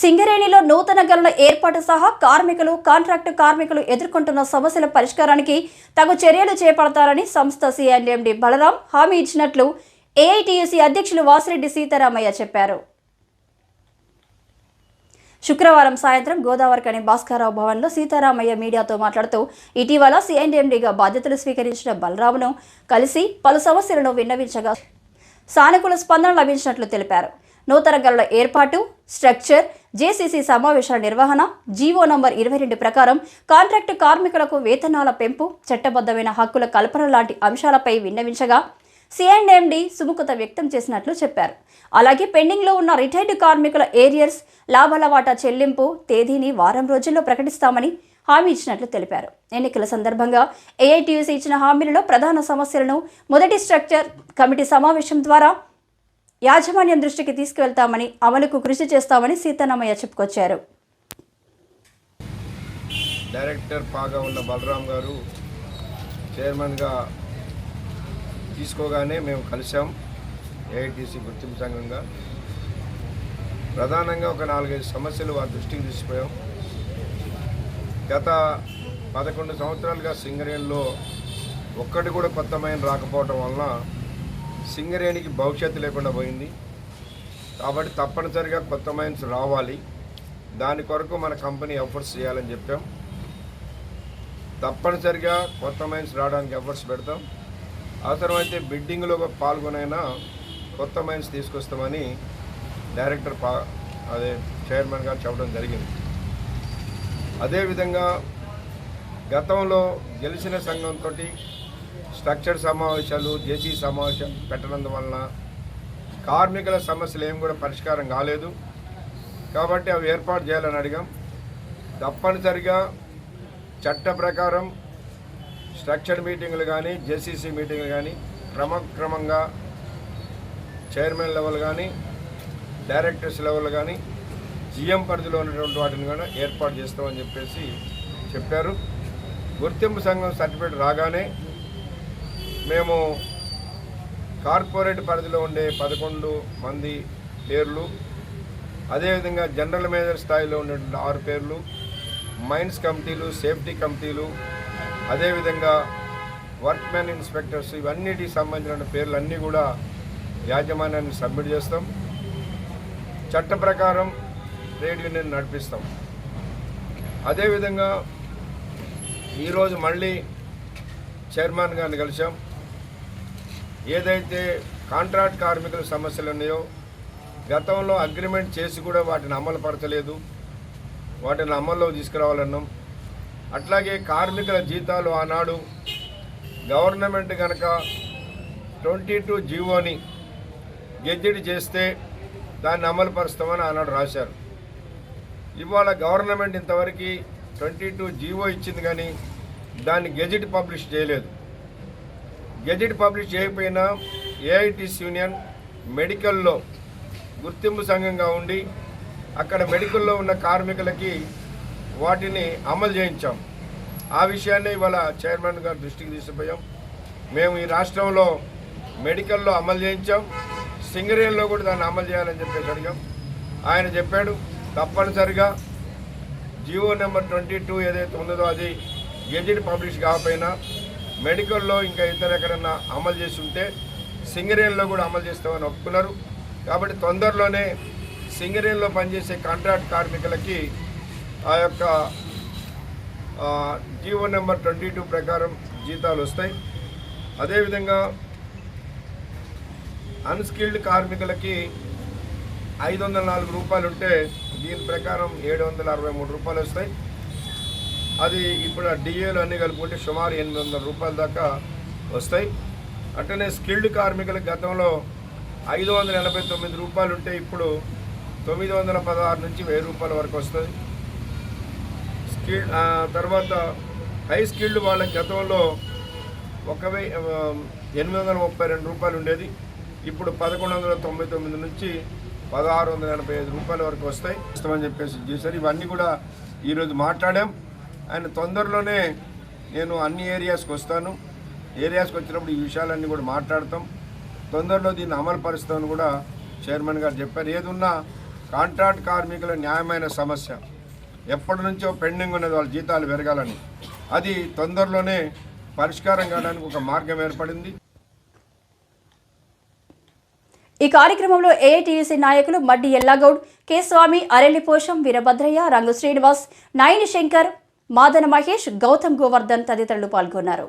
సింగరేణిలో నూతన గనుల ఏర్పాటు సహా కార్మికులు కాంట్రాక్టు కార్మికులు ఎదుర్కొంటున్న సమస్యల పరిష్కారానికి తగు చర్యలు చేపడతారని సంస్థ సిఐఎండి బలరాం హామీ ఇచ్చినట్లు ఏఐటీయూసీ అధ్యక్షులు వాసిరెడ్డి సీతారామయ్య చెప్పారు. శుక్రవారం సాయంత్రం గోదావరికని భాస్కరరావు భవన్లో సీతారామయ్య మీడియాతో మాట్లాడుతూ ఇటీవల సిఎండిఎండిగా బాధ్యతలు స్వీకరించిన బలరామును కలిసి పలు సమస్యలను విన్నవించగా సానుకూల స్పందన లభించినట్లు తెలిపారు. నూతన గనుల ఏర్పాటు స్ట్రక్చర్ జేసీసీ సమావేశాల నిర్వహణ జీవో నంబర్ ఇరవై రెండు ప్రకారం కాంట్రాక్టు కార్మికులకు వేతనాల పెంపు చట్టబద్ధమైన హక్కుల కల్పన లాంటి అంశాలపై విన్నవించగా సిఎండ్ఎండి సుముఖత వ్యక్తం చేసినట్లు చెప్పారు. అలాగే పెండింగ్లో ఉన్న రిటైర్డ్ కార్మికుల ఏరియర్స్ లాభాల వాటా చెల్లింపు తేదీని వారం రోజుల్లో ప్రకటిస్తామని హామీ ఇచ్చినట్లు తెలిపారు. ఎన్నికల సందర్భంగా ఏఐటీయూసీ ఇచ్చిన హామీలలో ప్రధాన సమస్యలను మొదటి స్ట్రక్చర్ కమిటీ సమావేశం ద్వారా యాజమాన్యం దృష్టికి తీసుకువెళ్తామని అమలుకు కృషి చేస్తామని సీతారామయ్య చెప్పుకొచ్చారు. డైరెక్టర్ పాగా ఉన్న బలరాం గారు చైర్మన్గా తీసుకోగానే మేము కలిసాం ఏఐటీసీ గుర్తింపు సంఘంగా. ప్రధానంగా ఒక నాలుగైదు సమస్యలు వారి దృష్టికి తీసిపోయాం గత పదకొండు సంవత్సరాలుగా సింగరేణిలో ఒక్కటి కూడా కొత్త రాకపోవటం వలన సింగరేణికి భవిష్యత్తు లేకుండా పోయింది. కాబట్టి తప్పనిసరిగా కొత్త మైన్స్ రావాలి. దాని కొరకు మన కంపెనీ ఎఫర్ట్స్ చేయాలని చెప్పాం. తప్పనిసరిగా కొత్త మైన్స్ రావడానికి ఎఫర్ట్స్ పెడతాం. అవసరమైతే బిడ్డింగ్లో పాల్గొనైనా కొత్త మైన్స్ తీసుకొస్తామని డైరెక్టర్ పా అదే చైర్మన్ గారు చెప్పడం జరిగింది. అదేవిధంగా గతంలో గెలిచిన సంఘంతో స్ట్రక్చర్ సమావేశాలు జేసీ సమావేశం పెట్టనందువలన కార్మికుల సమస్యలు ఏమి కూడా పరిష్కారం కాలేదు. కాబట్టి అవి ఏర్పాటు చేయాలని అడిగాం. తప్పనిసరిగా చట్ట ప్రకారం స్ట్రక్చర్ మీటింగులు కానీ జేసీసీ మీటింగులు కానీ క్రమక్రమంగా చైర్మన్ లెవెల్ కానీ డైరెక్టర్స్ లెవెల్ కానీ జిఎం పరిధిలో ఉన్నటువంటి వాటిని కూడా ఏర్పాటు చేస్తామని చెప్పేసి చెప్పారు. గుర్తింపు సంఘం సర్టిఫికేట్ రాగానే మేము కార్పొరేట్ పరిధిలో ఉండే పదకొండు మంది పేర్లు అదేవిధంగా జనరల్ మేనేజర్ స్థాయిలో ఉన్నటువంటి ఆరు పేర్లు మైన్స్ కమిటీలు సేఫ్టీ కమిటీలు అదేవిధంగా వర్క్మెన్ ఇన్స్పెక్టర్స్ ఇవన్నిటికి సంబంధించిన పేర్లు అన్నీ కూడా యాజమాన్యాన్ని సబ్మిట్ చేస్తాం. చట్ట ప్రకారం ట్రేడ్ యూనియన్ నడిపిస్తాం. అదేవిధంగా ఈరోజు మళ్ళీ చైర్మన్ గారిని కలిసాం ఏదైతే కాంట్రాక్ట్ కార్మికుల సమస్యలు ఉన్నాయో గతంలో అగ్రిమెంట్ చేసి కూడా వాటిని అమలు పరచలేదు. వాటిని అమల్లో తీసుకురావాలన్నాం. అట్లాగే కార్మికుల జీతాలు ఆనాడు గవర్నమెంట్ కనుక ట్వంటీ టూ జీవోని గెజ్జెడి చేస్తే దాన్ని అమలు పరుస్తామని ఆనాడు రాశారు. ఇవాళ గవర్నమెంట్ ఇంతవరకు ట్వంటీ టూ జీవో ఇచ్చింది కానీ దాన్ని గెజెట్ పబ్లిష్ చేయలేదు. గెజెట్ పబ్లిష్ చేయకపోయినా ఏఐటిస్ యూనియన్ మెడికల్లో గుర్తింపు సంఘంగా ఉండి అక్కడ మెడికల్లో ఉన్న కార్మికులకి వాటిని అమలు చేయించాం. ఆ విషయాన్ని ఇవాళ చైర్మన్ గారి దృష్టికి తీసుకుపోయాం. మేము ఈ రాష్ట్రంలో మెడికల్లో అమలు చేయించాం. సింగరేణిలో కూడా దాన్ని అమలు చేయాలని చెప్పేసి అడిగాం. ఆయన చెప్పాడు తప్పనిసరిగా జియో నెంబర్ ట్వంటీ టూ ఏదైతే ఉన్నదో అది గెజిట్ పబ్లిష్ కాకపోయినా మెడికల్లో ఇంకా ఇతర ఎక్కడన్నా అమలు చేసి ఉంటే సింగరేణిలో కూడా అమలు చేస్తామని ఒప్పుకున్నారు. కాబట్టి తొందరలోనే సింగరేణిలో పనిచేసే కాంట్రాక్ట్ కార్మికులకి ఆ యొక్క జీవో నెంబర్ ట్వంటీ టూ ప్రకారం జీతాలు వస్తాయి. అదేవిధంగా అన్స్కిల్డ్ కార్మికులకి ఐదు వందల నాలుగు రూపాయలు ఉంటే దీని ప్రకారం ఏడు వందల అరవై మూడు రూపాయలు వస్తాయి. అది ఇప్పుడు ఆ డిఏలు అన్నీ కలుపుకుంటే సుమారు ఎనిమిది వందల రూపాయల దాకా వస్తాయి. అట్లనే స్కిల్డ్ కార్మికులకు గతంలో ఐదు వందల ఎనభై తొమ్మిది రూపాయలు ఉంటే ఇప్పుడు తొమ్మిది వందల పదహారు నుంచి వెయ్యి రూపాయల వరకు వస్తుంది స్కిల్ తర్వాత హై స్కిల్డ్ వాళ్ళ గతంలో ఒక వెయ్యి ఎనిమిది వందల ముప్పై రెండు రూపాయలు ఉండేది. ఇప్పుడు పదకొండు వందల తొంభై తొమ్మిది నుంచి పదహారు వందల ఎనభై ఐదు రూపాయల వరకు వస్తాయి. ఇస్తామని చెప్పేసి చేశారు. ఇవన్నీ కూడా ఈరోజు మాట్లాడాం. ఆయన తొందరలోనే నేను అన్ని ఏరియాస్కి వస్తాను. ఏరియాస్కి వచ్చినప్పుడు ఈ విషయాలన్నీ కూడా మాట్లాడతాం. తొందరలో దీన్ని అమలు పరుస్తామని కూడా చైర్మన్ గారు చెప్పారు. ఏదున్నా కాంట్రాక్ట్ కార్మికుల న్యాయమైన సమస్య. ఎప్పటి నుంచో పెండింగ్ ఉన్నది వాళ్ళ జీతాలు పెరగాలని. అది తొందరలోనే పరిష్కారం కావడానికి ఒక మార్గం ఏర్పడింది. ఈ కార్యక్రమంలో ఏఐటీయూసీ నాయకులు మడ్డి ఎల్లాగౌడ్ కె స్వామి అరెల్లిపోషం వీరభద్రయ్య రంగు శ్రీనివాస్ నాయని శంకర్ మాదన మహేష్ గౌతమ్ గోవర్ధన్ తదితరులు పాల్గొన్నారు.